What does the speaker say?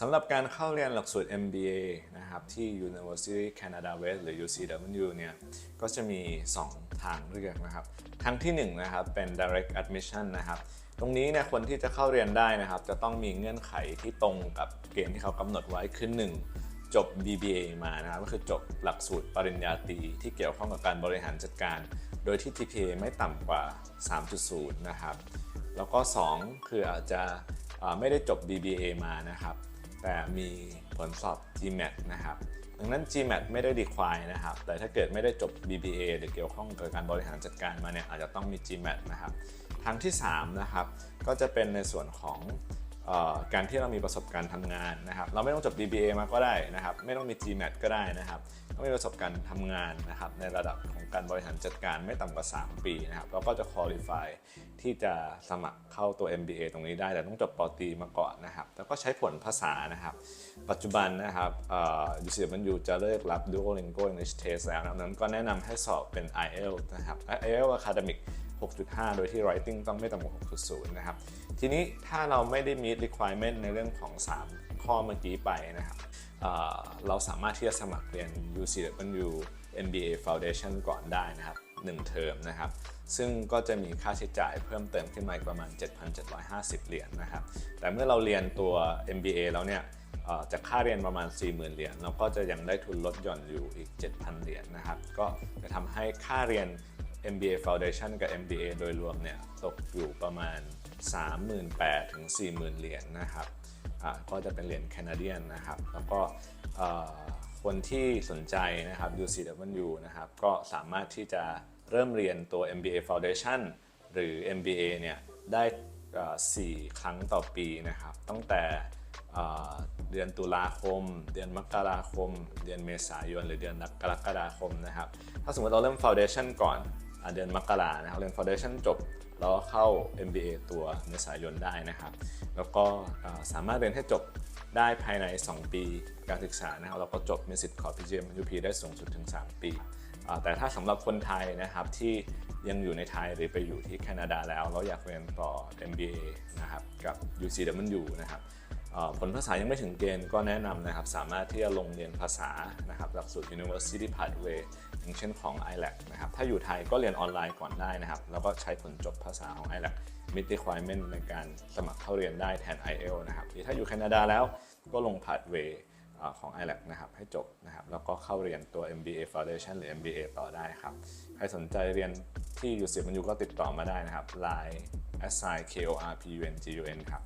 สำหรับการเข้าเรียนหลักสูตร MBA นะครับที่ University Canada West หรือ UCW เนี่ยก็จะมี 2 ทางเลือกนะครับ ทางที่1นะครับเป็น direct admission นะครับ ตรงนี้เนี่ยคนที่จะเข้าเรียนได้นะครับ จะต้องมีเงื่อนไขที่ตรงกับเกณฑ์ที่เขากำหนดไว้คือ1จบ BBA มานะครับก็คือจบหลักสูตรปริญญาตรีที่เกี่ยวข้องกับการบริหารจัดการ โดยที่ GPA ไม่ต่ำกว่า 3.0 นะครับ แล้วก็ 2 คืออาจจะไม่ได้จบ BBA มานะครับ แต่มีผลสอบ GMAT นะครับ ดังนั้น GMAT ไม่ได้ require นะครับ แต่ถ้าเกิดไม่ได้จบ BBA หรือเกี่ยวข้องกับการบริหารจัดการมาเนี่ยอาจจะต้องมี GMAT นะครับ ทางที่ 3 นะครับ ก็จะเป็นในส่วนของ การที่เรามีประสบการณ์ทำงานนะครับเราไม่ต้องจบ BBA มาก็ได้นะครับไม่ต้องมี GMAT ก็ได้นะครับต้องมีประสบการณ์ทำงานนะครับในระดับของการบริหารจัดการไม่ต่ำกว่า 3 ปีนะครับเราก็จะ qualify ที่จะสมัครเข้าตัว MBA ตรงนี้ได้แต่ต้องจบปตรีมาก่อนนะครับแล้วก็ใช้ผลภาษานะครับ ปัจจุบันนะครับเอ่อ UCW จะเลิกรับ Duolingo English Test แล้วนะครับดังนั้นก็แนะนำให้สอบเป็น IELTS นะครับ IELTS Academic 6.5 โดยที่ writing ต้องไม่ต่ำกว่า 6.0 นะครับ ทีนี้ถ้าเราไม่ได้ meet requirement ในเรื่องของ 3 ข้อเมื่อกี้ไปนะครับเเราสามารถที่จะสมัครเรียน UCW MBA Foundation ก่อนได้นะครับ1เทอมนะครับ ซึ่งก็จะมีค่าใช้จ่ายเพิ่มเติมขึ้นมาอีกประมาณ 7,750 เหรียญนะครับ แต่เมื่อเราเรียนตัว MBA แล้วเนี่ยจากค่าเรียนประมาณ 40,000 เหรียญเราก็จะยังได้ทุนลดหย่อนอยู่อีก 7,000 เหรียญนะครับ ก็จะทำให้ค่าเรียน MBA Foundation กับ MBA โดยรวมเนี่ยตกอยู่ประมาณ 38,000ถึง40,000 เหรียญนะครับก็จะเป็นเหรียญแคนาเดียนนะครับ แล้วก็คนที่สนใจนะครับ UCW นะครับก็สามารถที่จะเริ่มเรียนตัว MBA Foundation หรือ MBA เนี่ยได้เอ่อ4ครั้งต่อปีนะครับ ตั้งแต่เดือนตุลาคม เดือนมกราคม เดือนเมษายน หรือเดือนกรกฎาคมนะครับ ถ้าสมมติเราเริ่ม Foundation ก่อน เดือนมกรานะครับเรียน Foundation จบแล้วเข้า MBA ตัวเมษายนได้นะครับ แล้วก็สามารถเรียนให้จบได้ภายใน 2 ปีการศึกษานะครับเราก็จบมีสิทธิ์ขอ PGMUP ได้สูงสุดถึง 3 ปี แต่ถ้าสำหรับคนไทยนะครับที่ยังอยู่ในไทยหรือไปอยู่ที่แคนาดาแล้วเราอยากเรียนต่อ MBA นะครับกับ UCW นะครับเอ่อ ผลภาษายังไม่ถึงเกณฑ์ก็แนะนำนะครับสามารถที่จะลงเรียนภาษานะครับหลักสูตร University Pathway อย่างเช่นของ ILAC นะครับถ้าอยู่ไทยก็เรียนออนไลน์ก่อนได้นะครับ แล้วก็ใช้ผลจบภาษาของ ILAC Meet Requirement ในการสมัครเข้าเรียนได้แทน IELTS นะครับหรือถ้าอยู่แคนาดาแล้วก็ลง Pathway อของ ILAC นะครับให้จบนะครับแล้วก็เข้าเรียนตัว MBA Foundation หรือ MBA ต่อได้ครับ ใครสนใจเรียนที่ UCMU ก็ติดต่อมาได้นะครับ Line assign k o r p u n g u n ครับ